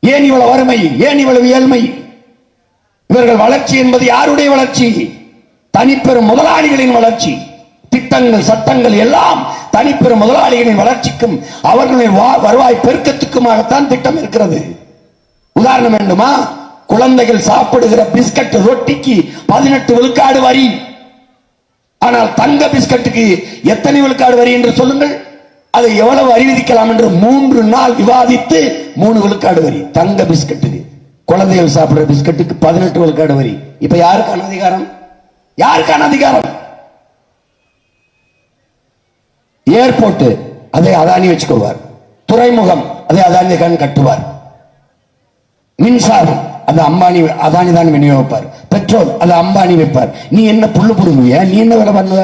ஏன் இவ்வளவு வறுமை? ஏன் இவ்வளவு ஏழ்மை? இவர்கள் வளர்ச்சி என்பது யாருடைய வளர்ச்சி? தனிப்பெரும் முதலாளிகளின் வளர்ச்சி. திட்டங்கள் சட்டங்கள் எல்லாம் தனிப்பெரும் முதலாளிகளின் வளர்ச்சிக்கும் அவர்களின் வா- வருவாய் பெருக்கத்துக்குமாகத்தான் திட்டம் இருக்கிறது. உதாரணம் வேண்டுமா? குழந்தைகள் சாப்பிடுகிற பிஸ்கட் ரொட்டிக்கு பதினெட்டு விழுக்காடு வரி. ஆனால் தங்க பிஸ்கட்டுக்கு எத்தனை விழுக்காடு வரி என்று சொல்லுங்கள்? அதை எவ்வளவு அறிவிக்கலாம் என்று மூன்று நாள் விவாதித்து மூணு விழுக்காடு வரி. தங்க பிஸ்கட்டுக்கு குழந்தைகள் சாப்பிடுற பிஸ்கட்டுக்கு பதினெட்டு விழுக்காடு வரி. இப்ப யாருக்கான அதிகாரம்? யாருக்கான அதிகாரம்? ஏர்போர்ட் அதை அதானி வச்சுக்கொள்வார் துறைமுகம் அதை அதானி கண் கட்டுவார். மின்சாரம் அது அம்பானி அதானி தான் விநியோகிப்பார். பெட்ரோல் அது அம்பானி வைப்பார். நீ என்ன புல்லு புடுங்குவிய? நீ என்ன வேலை பண்ணுவ?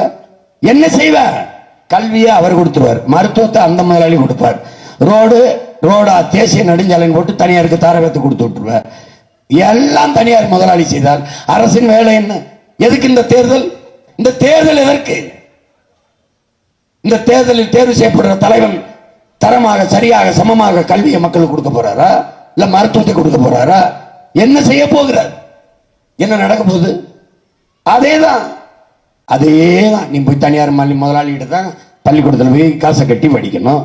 என்ன செய்வ? கல்வியை அவர் கொடுத்துருவார். மருத்துவத்தை அந்த முதலாளி கொடுப்பார். ரோடு ரோடா தேசிய நெடுஞ்சாலைன்னு போட்டு தனியாருக்கு தாரகத்தை கொடுத்து விட்டுருவார். எல்லாம் தனியார் முதலாளி செய்தால் அரசின் வேலை என்ன? எதுக்கு இந்த தேர்தல்? இந்த தேர்தல் எதற்கு? இந்த தேர்தலில் தேர்வு செய்யப்படுற தலைவன் தரமாக சரியாக சமமாக கல்வியை மக்களுக்கு கொடுக்க போறாரா? இல்ல மருத்துவத்தை கொடுக்க போறாரா? என்ன செய்ய போகிறார்? என்ன நடக்க போகுது? அதேதான். அதேதான் நீ போய் தனியார் மல்லி முதலாளிகிட்ட தான் பள்ளிக்கூடத்தில் போய் காசை கட்டி படிக்கணும்.